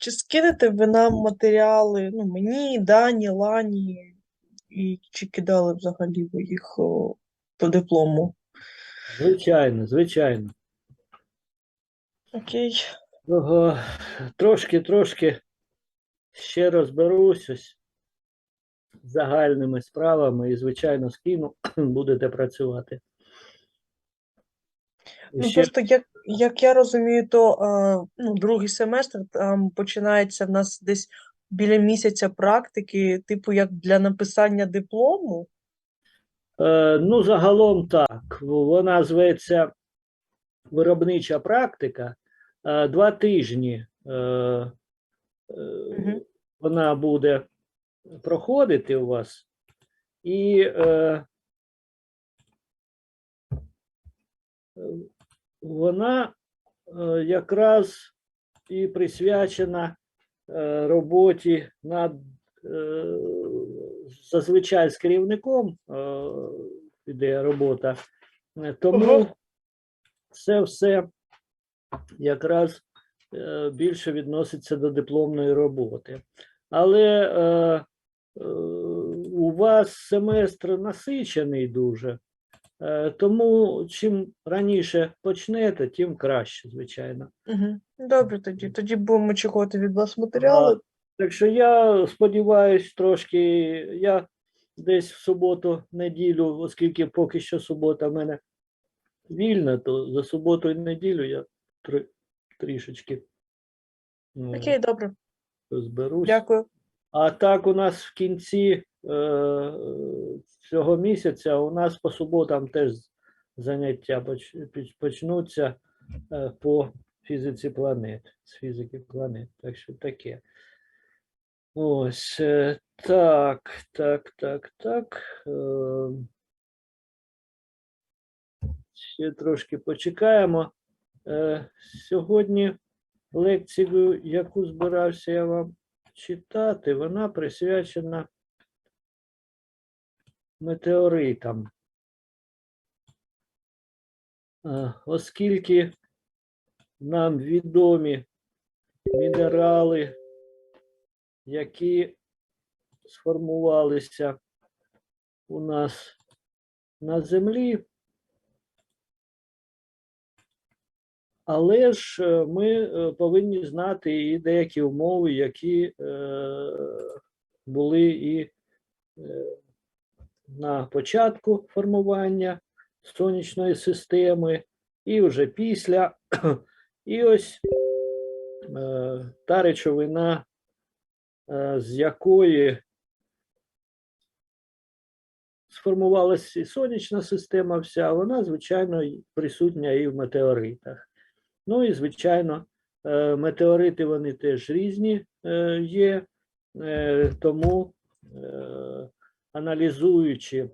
чи скинете ви нам матеріали, ну, мені, Дані, Лані, і чи кидали взагалі ви їх о, по диплому? Звичайно, звичайно. Окей. Ого, трошки, трошки ще розберусь ось з загальними справами і, звичайно, скину, будете працювати. Ну, ще просто як, як я розумію, то е, ну, другий семестр там починається в нас десь біля місяця практики, типу як для написання диплому. Е, Ну, загалом так. Вона зветься виробнича практика. Е, Два тижні е, е, Мгм. вона буде проходити у вас. І е, вона е, якраз і присвячена е, роботі над е, зазвичай з керівником іде робота. Тому це все якраз більше відноситься до дипломної роботи. Але у вас семестр насичений дуже. Е, Тому чим раніше почнете, тим краще, звичайно. Угу. Добре, тоді. Тоді будемо чекати від вас матеріали. Так що я сподіваюся, трошки я десь в суботу, неділю, оскільки поки що субота в мене вільна, то за суботу і неділю я тр- трішечки ну, Окей, добре. розберусь. Дякую. А так у нас в кінці цього місяця у нас по суботам теж заняття почнуться е, по фізиці планет, з фізики планет. Так що таке. Ось е, так, так, так, так. е, Ще трошки почекаємо. Е, Сьогодні лекцію, яку збирався я вам читати, вона присвячена метеоритам. Е, Оскільки нам відомі мінерали, які сформувалися у нас на землі, але ж е, ми е, повинні знати і деякі умови, які були і на початку формування сонячної системи, і вже після. І ось е, та речовина, е, з якої сформувалася і сонячна система вся, вона, звичайно, присутня і в метеоритах. Ну і, звичайно, е, метеорити вони теж різні е, є, е, тому е, аналізуючи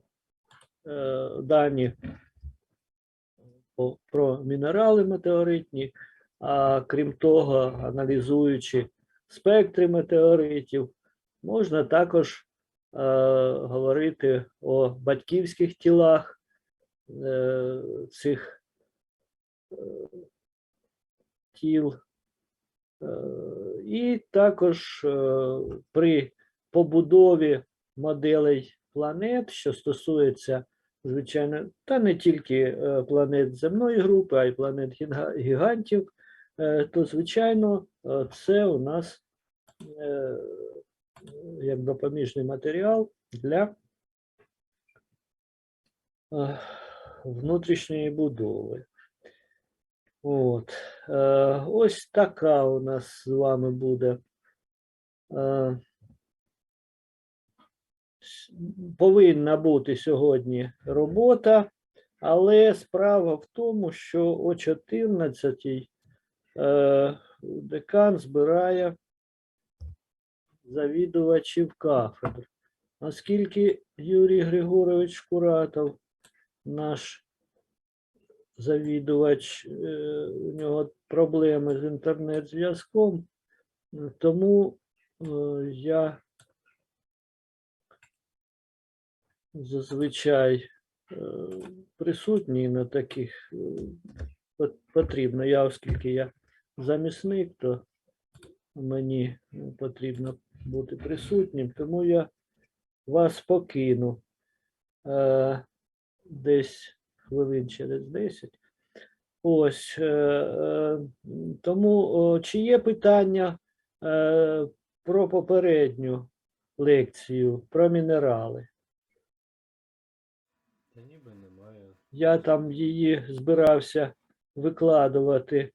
е, дані по- про мінерали метеоритні, а крім того, аналізуючи спектри метеоритів, можна також е, говорити о батьківських тілах е, цих е, тіл. Е, І також е, при побудові моделей планет, що стосується, звичайно, та не тільки е, планет земної групи, а й планет гігантів, е, то, звичайно, е, це у нас як допоміжний матеріал для внутрішньої будови. От. Ось така у нас з вами буде. Повинна бути сьогодні робота, але справа в тому, що о 14 е, декан збирає завідувачів кафедр. Оскільки Юрій Григорович Куратов, наш завідувач, е, у нього проблеми з інтернет-зв'язком, тому е, я зазвичай е, присутній на таких е, потрібно. Я, оскільки я замісник, то мені е, потрібно бути присутнім, тому я вас покину десь хвилин через 10. Ось тому чи є питання про попередню лекцію про мінерали? Та ніби немає. Я там її збирався викладувати, е,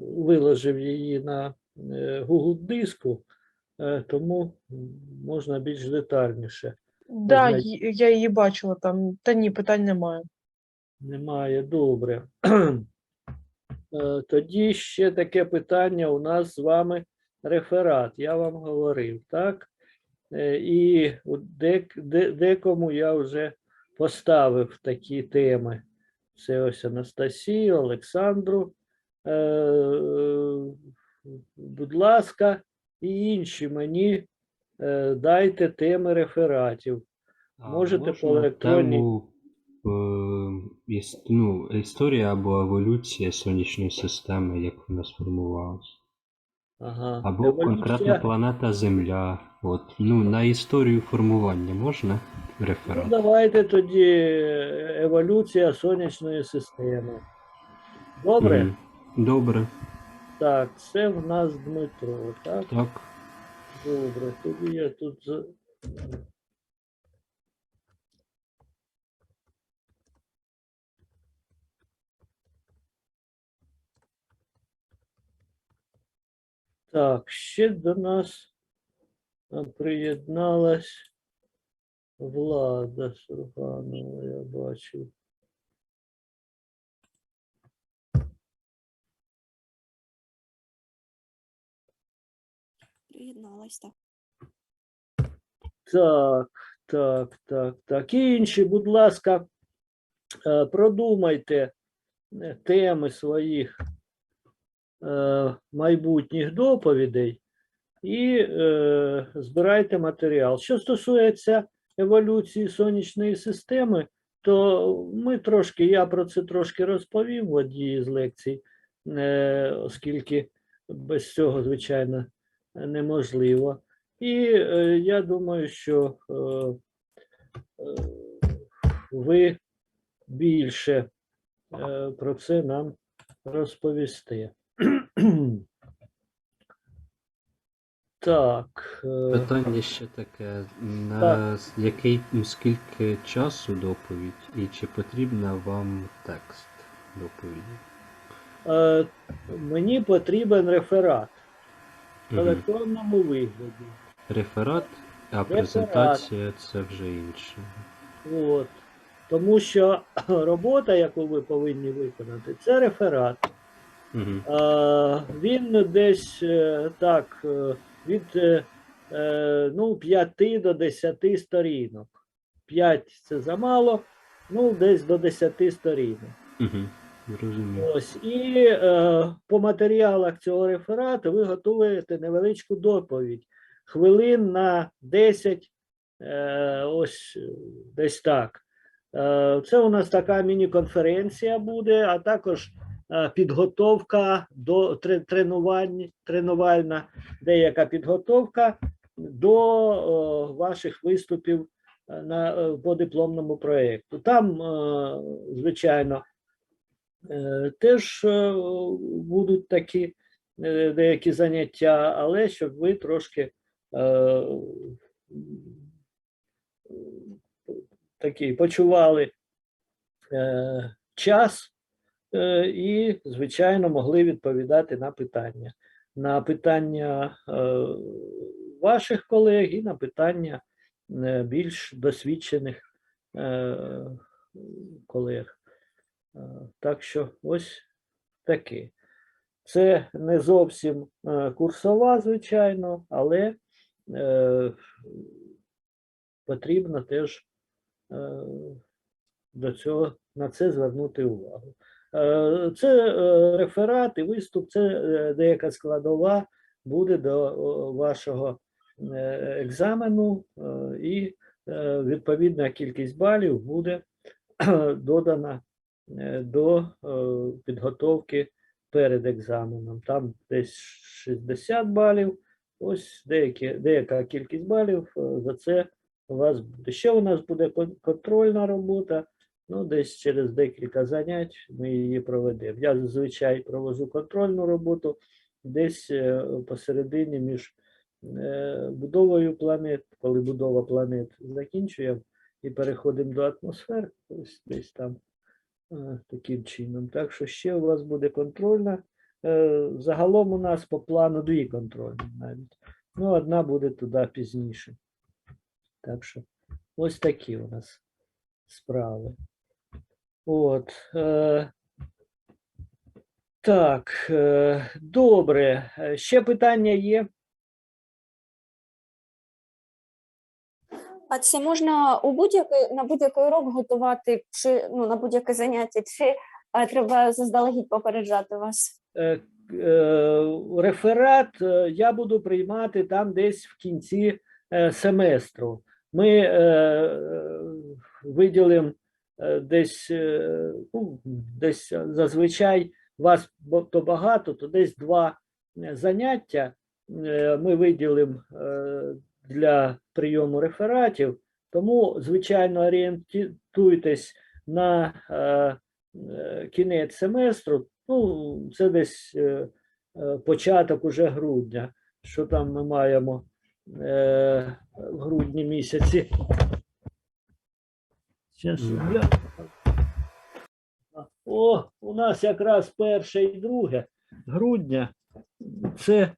виложив її на е, Google диску, е, тому можна більш детальніше. Да, я її бачила там. Та ні, питань немає. Немає, добре. Тоді ще таке питання у нас з вами реферат. Я вам говорив, так? І декому я вже поставив такі теми. Це ось Анастасію, Олександру. Е, Будь ласка, і інші мені е, дайте теми рефератів. А Можете по електронній- тему, е, ну, історія або еволюція сонячної системи, як вона сформувалася. Ага. Або конкретно Еволюція. планета Земля. От, ну, на історію формування можна Ну, давайте тоді е, еволюція сонячної системи. Добре? Mm. Добре, Так, це в нас Дмитро, так? так. Добре, тоді я тут. Так, ще до нас приєдналась Влада Сурганова, я бачив. Приєдналась так. Так, так, так, так. І інші, будь ласка, е, продумайте е, теми своїх майбутніх доповідей і е, збирайте матеріал. Що стосується еволюції сонячної системи, то ми трошки, я про це трошки розповів в одній з лекцій, е, оскільки без цього, звичайно, неможливо. І е, я думаю, що е, е, ви більше е, про це нам розповісте. Так. е, Питання ще таке. На с- який скільки часу доповідь і чи потрібна вам текст доповіді? е, Мені потрібен реферат в електронному вигляді. Реферат, а Реферат. презентація це вже інше. От. Тому що робота, яку ви повинні виконати, це реферат. Угу. А, Він десь е, так е, від е, е, ну, 5 до 10 сторінок. 5 це замало, ну десь до 10 сторінок. Угу. Зрозумів. Ось і е, по матеріалах цього реферату ви готуєте невеличку доповідь. Хвилин на 10, е, ось е, десь так. Е, це у нас така міні-конференція буде, а також е, підготовка до тре- тренувань, тренувальна деяка підготовка до ваших виступів е, на, е, по дипломному проєкту. Там, е, звичайно, Е, Теж е, будуть такі е, деякі заняття, але щоб ви трошки е, такий почували е, час е, і, звичайно, могли відповідати на питання. На питання е, ваших колег і на питання е, більш досвідчених е, колег. Е, Так що ось таке. Це не зовсім е, курсова, звичайно, але е, потрібно теж е, до цього на це звернути увагу. Е, Це е, реферат і виступ, це е, деяка складова буде до вашого екзамену, і відповідна кількість балів буде додана до підготовки перед екзаменом. Там десь 60 балів. Ось деякі, деяка кількість балів за це у вас буде. Ще у нас буде контрольна робота. Ну, десь через декілька занять ми її проведемо. Я зазвичай провожу контрольну роботу десь е, посередині між е, будовою планет, коли будова планет закінчуємо і переходимо до атмосфер, ось десь там е, таким чином. Так що ще у вас буде контрольна. Загалом у нас по плану дві контрольні навіть. Ну, одна буде туди пізніше. Так що ось такі у нас справи. От. Е, так, е, добре. Е, Ще питання є? А це можна у будь-який на будь-який урок готувати, чи ну на будь-яке заняття, чи е, треба заздалегідь попереджати вас? Е, е, Реферат е, я буду приймати там десь в кінці е, семестру. Ми е, виділимо десь, е, ну, десь зазвичай вас то багато, то десь два е, заняття е, ми виділимо е, для прийому рефератів. Тому, звичайно, орієнтуйтесь на е, е, кінець семестру. Ну, це десь е, е, початок уже грудня. Що там ми маємо е, в грудні місяці? Я- О, у нас якраз перше і друге грудня. Це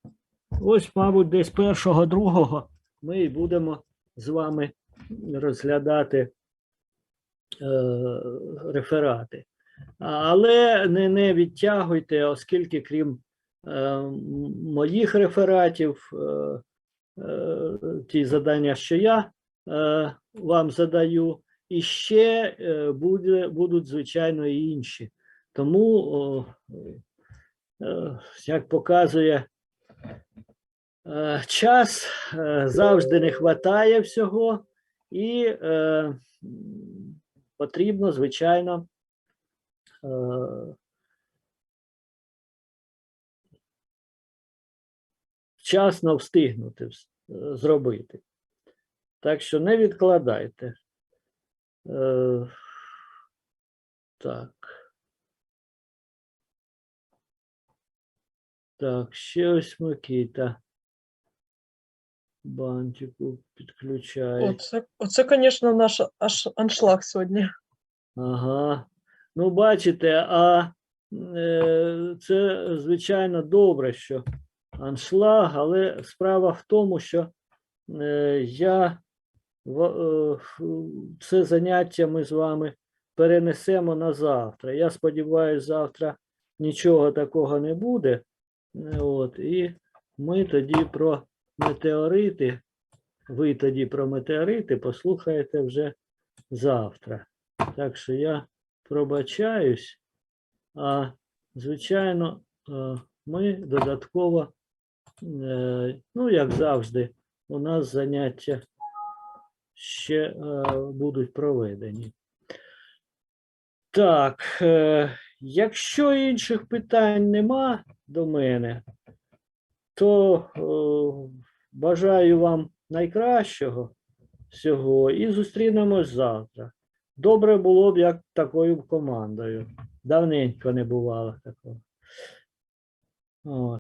ось, мабуть, десь першого, другого ми і будемо з вами розглядати е, реферати. Але не, не відтягуйте, оскільки крім е, моїх рефератів, е, е, ті завдання, що я е, вам задаю, і ще е, буде, будуть, звичайно, і інші. Тому, е, як показує е, час, завжди не вистачає всього, і потрібно, звичайно, вчасно встигнути зробити. Так що не відкладайте. Е, Так. Так, ще ось Микита. Бантику підключає. Оце, оце, звісно, наш аж аншлаг сьогодні. Ага. Ну, бачите, а е, це звичайно добре, що аншлаг, але справа в тому, що е, я це заняття ми з вами перенесемо на завтра. Я сподіваюся, завтра нічого такого не буде. Е, От, і ми тоді про метеорити, ви тоді про метеорити послухаєте вже завтра. Так що я пробачаюсь, а звичайно, е, ми додатково, е, ну, як завжди, у нас заняття ще е, будуть проведені. Так, е, якщо інших питань нема до мене, то е, бажаю вам найкращого всього і зустрінемось завтра. Добре було б як такою командою. Давненько не бувало такого.